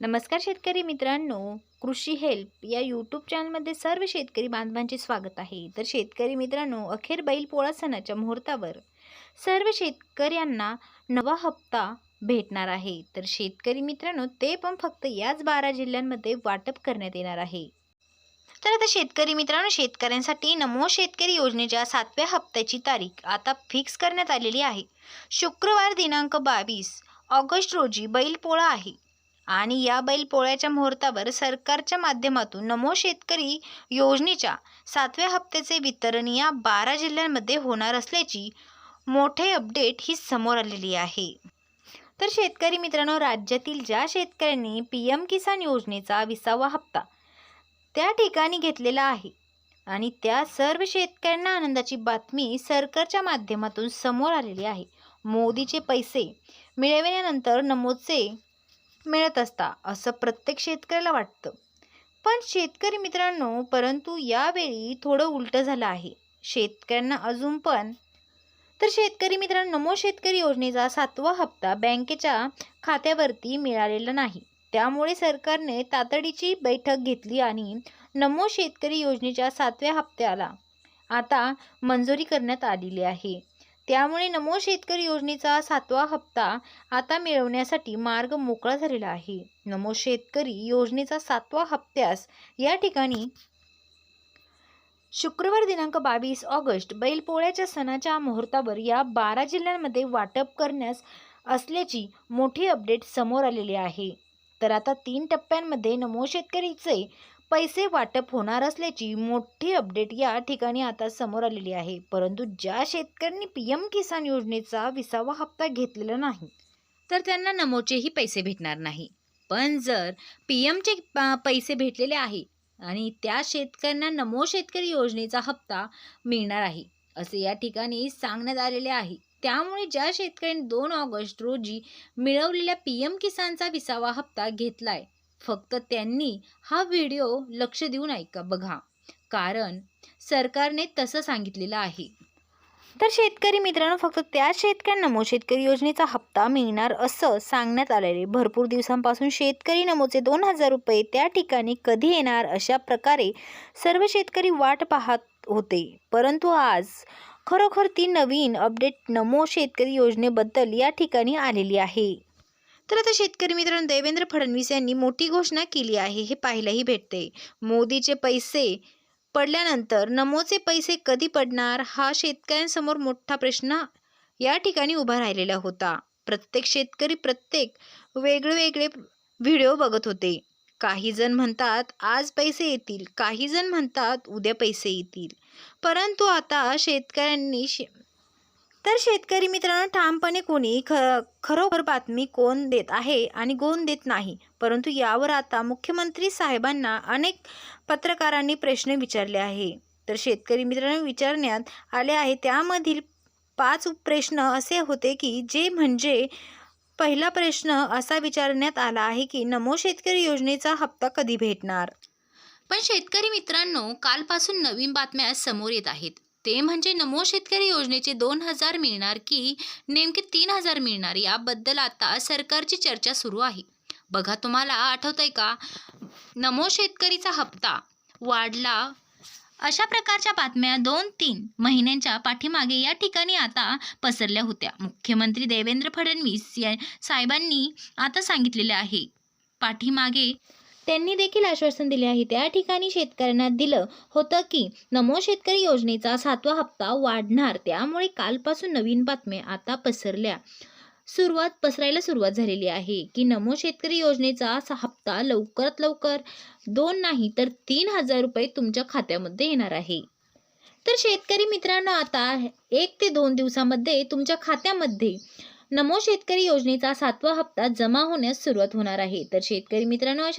नमस्कार शेतकरी मित्रांनो कृषी हेल्प या यूट्यूब चॅनलमध्ये सर्व शेतकरी बांधवांचे स्वागत आहे. तर शेतकरी मित्रांनो अखेर बैलपोळा सणाच्या मुहूर्तावर सर्व शेतकऱ्यांना नवा हप्ता भेटणार आहे. तर शेतकरी मित्रांनो ते पण फक्त याच बारा जिल्ह्यांमध्ये वाटप करण्यात येणार आहे. तर आता शेतकरी मित्रांनो शेतकऱ्यांसाठी नमो शेतकरी योजनेच्या सातव्या हप्त्याची तारीख आता फिक्स करण्यात आलेली आहे. शुक्रवार दिनांक बावीस ऑगस्ट रोजी बैलपोळा आहे. आणि या बैलपोळ्याच्या मुहूर्तावर सरकारच्या माध्यमातून नमो शेतकरी योजनेच्या सातव्या हप्त्याचे वितरण या बारा जिल्ह्यांमध्ये होणार असल्याची मोठे अपडेट ही समोर आलेली आहे. तर शेतकरी मित्रांनो राज्यातील ज्या शेतकऱ्यांनी पी एम किसान योजनेचा विसावा हप्ता त्या ठिकाणी घेतलेला आहे आणि त्या सर्व शेतकऱ्यांना आनंदाची बातमी सरकारच्या माध्यमातून समोर आलेली आहे. मोदीचे पैसे मिळविल्यानंतर नमोचे मिळत असता असं प्रत्येक शेतकऱ्याला वाटतं. पण शेतकरी मित्रांनो परंतु यावेळी थोडं उलटं झालं आहे. शेतकऱ्यांना अजून पण तर शेतकरी मित्रांनो नमो शेतकरी योजनेचा सातवा हप्ता बँकेच्या खात्यावरती मिळालेला नाही. त्यामुळे सरकारने तातडीची बैठक घेतली आणि नमो शेतकरी योजनेच्या सातव्या हप्त्याला आता मंजुरी करण्यात आलेली आहे. त्यामुळे नमो शेतकरी योजनेचा सातवा हप्ता आता मिळवण्यासाठी मार्ग मोकळा झालेला आहे. नमो शेतकरी योजनेचा सातवा हप्त्यास या ठिकाणी शुक्रवार दिनांक बावीस ऑगस्ट बैलपोळ्याच्या सणाच्या मुहूर्तावर या बारा जिल्ह्यांमध्ये वाटप करण्यास असल्याची मोठी अपडेट समोर आलेली आहे. तर आता तीन टप्प्यांमध्ये नमो शेतकरीचे पैसे वाटप होणार असल्याची मोठी अपडेट या ठिकाणी आता समोर आलेली आहे. परंतु ज्या शेतकऱ्यांनी पी एम किसान योजनेचा विसावा हप्ता घेतलेला नाही तर त्यांना नमोचेही पैसे भेटणार नाही. पण जर पी एमचे पैसे भेटलेले आहे आणि त्या शेतकऱ्यांना नमो शेतकरी योजनेचा हप्ता मिळणार आहे असे या ठिकाणी सांगण्यात आलेले आहे. त्यामुळे ज्या शेतकऱ्यांनी दोन ऑगस्ट रोजी मिळवलेल्या पी एम किसानचा विसावा हप्ता घेतला आहे फक्त त्यांनी हा व्हिडिओ लक्ष देऊन ऐका बघा. कारण सरकारने तसं सांगितलेलं आहे. तर शेतकरी मित्रांनो फक्त त्या शेतकऱ्यांना नमो शेतकरी योजनेचा हप्ता मिळणार असं सांगण्यात आलेले. भरपूर दिवसांपासून शेतकरी नमोचे दोन हजार रुपये त्या ठिकाणी कधी येणार अशा प्रकारे सर्व शेतकरी वाट पाहत होते. परंतु आज खरोखर ती नवीन अपडेट नमो शेतकरी योजनेबद्दल या ठिकाणी आलेली आहे. तर आता शेतकरी मित्रांनो देवेंद्र फडणवीस यांनी मोठी घोषणा केली आहे हे पाहायलाही भेटते. मोदीचे पैसे पडल्यानंतर नमोचे पैसे कधी पडणार हा शेतकऱ्यांसमोर मोठा प्रश्न या ठिकाणी उभा राहिलेला होता. प्रत्येक शेतकरी प्रत्येक वेगळेवेगळे व्हिडिओ बघत होते. काही जण म्हणतात आज पैसे येतील. काही जण म्हणतात उद्या पैसे येतील. परंतु आता शेतकऱ्यांनी शे तर शेतकरी मित्रांनो ठामपणे कोणी ख खरोखर बातमी कोण देत आहे आणि कोण देत नाही? परंतु यावर आता मुख्यमंत्री साहेबांना अनेक पत्रकारांनी प्रश्न विचारले आहे. तर शेतकरी मित्रांनो विचारण्यात आले आहे. त्यामधील पाच प्रश्न असे होते की जे म्हणजे पहिला प्रश्न असा विचारण्यात आला आहे की नमो शेतकरी योजनेचा हप्ता कधी भेटणार? पण शेतकरी मित्रांनो कालपासून नवीन बातम्या समोर येत आहेत. ते म्हणजे नमो शेतकरी योजनेचे दोन हजार मिळणार की नेमके तीन हजार मिळणार याबद्दल आता सरकारची चर्चा सुरू आहे. बघा तुम्हाला आठवतंय का? नमो शेतकरीचा हप्ता वाढला. अशा प्रकारच्या बातम्या दोन तीन महिन्यांच्या पाठीमागे या ठिकाणी आता पसरल्या होत्या. मुख्यमंत्री देवेंद्र फडणवीस या साहेबांनी आता सांगितलेले आहे. पाठीमागे त्यांनी देखील आश्वासन दिले आहे. त्या ठिकाणी शेतकऱ्यांना दिलं होतं की नमो शेतकरी योजनेचा सातवा हप्ता वाढणार. त्यामुळे कालपासून नवीन बातम्या आता पसरल्या. सुरुवात पसरायला सुरुवात झालेली आहे की नमो शेतकरी योजनेचा हप्ता लवकरात लवकर दोन नाही तर तीन हजार रुपये तुमच्या खात्यामध्ये येणार आहे. तर शेतकरी मित्रांनो आता एक ते दोन दिवसामध्ये तुमच्या खात्यामध्ये नमो शेतकरी योजनेचा सातवा हप्ता जमा होण्यास सुरुवात होणार आहे. तर शेतकरी मित्रांनो अशा